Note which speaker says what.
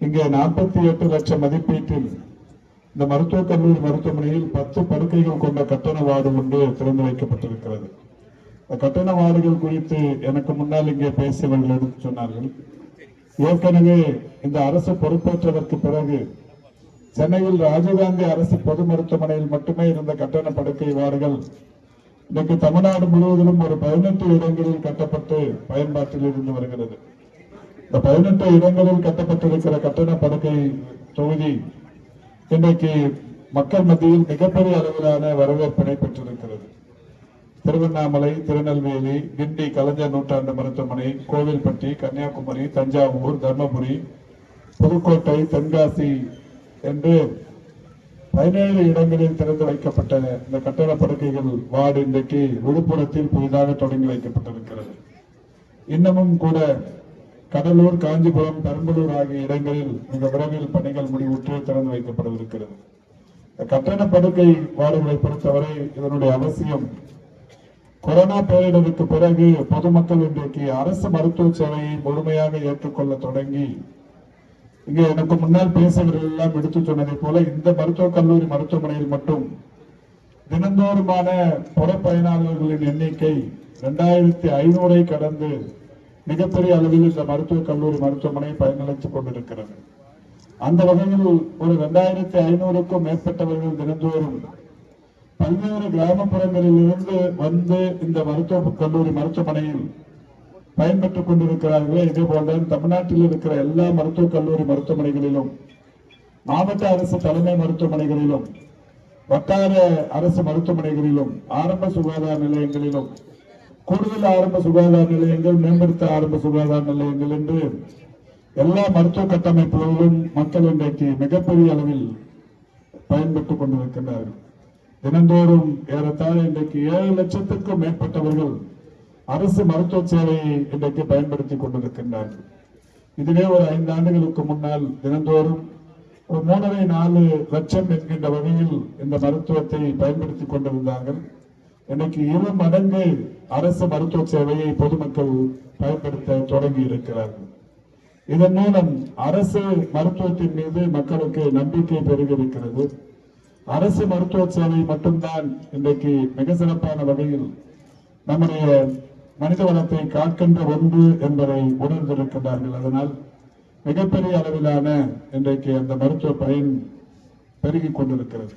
Speaker 1: இங்கே நாற்பத்தி எட்டு லட்சம் மதிப்பீட்டில் இந்த மருத்துவக் கல்லூரி மருத்துவமனையில் பத்து படுக்கைகள் கொண்ட கட்டண வார்டு ஒன்று திறந்து வைக்கப்பட்டிருக்கிறது. இந்த கட்டண வார்டுகள் குறித்து எனக்கு முன்னால் இங்கே பேசியவர்கள் எடுத்து சொன்னார்கள். ஏற்கனவே இந்த அரசு பொறுப்பேற்றதற்கு பிறகு சென்னையில் ராஜீவ்காந்தி அரசு பொது மருத்துவமனையில் மட்டுமே இருந்த கட்டண படுக்கை வார்டுகள் இன்றைக்கு தமிழ்நாடு முழுவதிலும் ஒரு பதினெட்டு இடங்களில் கட்டப்பட்டு பயன்பாட்டில் இருந்து வருகிறது. இந்த பதினெட்டு இடங்களில் கட்டப்பட்டிருக்கிற கட்டண படுக்கை தொகுதி இன்றைக்கு மக்கள் மத்தியில் மிகப்பெரிய அளவிலான வரவேற்பினை பெற்றிருக்கிறது. திருவண்ணாமலை திருநெல்வேலி கிண்டி கலைஞர் நூற்றாண்டு மருத்துவமனை கோவில்பட்டி கன்னியாகுமரி தஞ்சாவூர் தர்மபுரி புதுக்கோட்டை தென்காசி என்று பதினேழு இடங்களில் திறந்து வைக்கப்பட்ட இந்த கட்டட படுக்கைகள் வார்டு இன்றைக்கு விழுப்புரத்தில் புதிதாக தொடங்கி வைக்கப்பட்டிருக்கிறது. இன்னமும் கூட கடலூர் காஞ்சிபுரம் பெரம்பலூர் ஆகிய இடங்களில் மிக விரைவில் பணிகள் முடிவுற்று திறந்து வைக்கப்படவிருக்கிறது. கட்டண படுக்கை வார்டுகளை பொறுத்தவரை இதனுடைய அவசியம் கொரோனா பேரிடருக்கு பிறகு பொதுமக்கள் இன்றைக்கு அரசு மருத்துவ சேவையை முழுமையாக ஏற்றுக்கொள்ள தொடங்கி இங்கே எனக்கு முன்னால் பேசியவர்கள் எல்லாம் எடுத்து சொன்னதை போல இந்த மருத்துவக் கல்லூரி மருத்துவமனையில் மட்டும் தினந்தோறுமான புறப்பயனாளர்களின் எண்ணிக்கை இரண்டாயிரத்தி ஐநூறை கடந்து மிகப்பெரிய அளவில் இந்த மருத்துவக் கல்லூரி மருத்துவமனை பயனளித்துக் கொண்டிருக்கிறது. அந்த வகையில் ஒரு இரண்டாயிரத்தி ஐநூறுக்கும் மேற்பட்டவர்கள் தினந்தோறும் பல்வேறு கிராமப்புறங்களில் இருந்து வந்து இந்த மருத்துவ கல்லூரி மருத்துவமனையில் பயன்பெற்றுக் கொண்டிருக்கிறார்களே. இதே போன்ற தமிழ்நாட்டில் இருக்கிற எல்லா மருத்துவக் கல்லூரி மருத்துவமனைகளிலும் மாவட்ட அரசு தலைமை மருத்துவமனைகளிலும் வட்டார அரசு மருத்துவமனைகளிலும் ஆரம்ப சுகாதார நிலையங்களிலும் கூடுதல் ஆரம்ப சுகாதார நிலையங்கள் மேம்படுத்த ஆரம்ப சுகாதார நிலையங்கள் என்று எல்லா மருத்துவ கட்டமைப்புகளிலும் மக்கள் இன்றைக்கு மிகப்பெரிய அளவில் பயன்பட்டுக் கொண்டிருக்கின்றார்கள். தினந்தோறும் ஏறத்தாழ இன்றைக்கு ஏழு லட்சத்திற்கும் மேற்பட்டவர்கள் அரசு மருத்துவ சேவையை இன்றைக்கு பயன்படுத்திக் கொண்டிருக்கின்றார்கள். இதுவே ஒரு ஐந்து ஆண்டுகளுக்கு முன்னால் தினந்தோறும் ஒரு மூணரை நாலு லட்சம் என்கின்ற வகையில் இந்த மருத்துவத்தை பயன்படுத்தி கொண்டிருந்தார்கள். இன்னைக்கு இரு மடங்கு அரசு மருத்துவ சேவையை பொதுமக்கள் பயன்படுத்த தொடங்கி இருக்கிறார்கள். இதன் மூலம் அரசு மருத்துவத்தின் மீது மக்களுக்கு நம்பிக்கை பெருகிருக்கிறது அரசு மருத்துவ சேவை மட்டும்தான் இன்றைக்கு மிக சிறப்பான வகையில் நம்முடைய மனித வளத்தை காக்கின்ற ஒன்று என்பதை உணர்ந்திருக்கிறார்கள் அதனால் மிகப்பெரிய அளவிலான இன்றைக்கு அந்த மருத்துவ பயன் பெருகிக் கொண்டிருக்கிறது.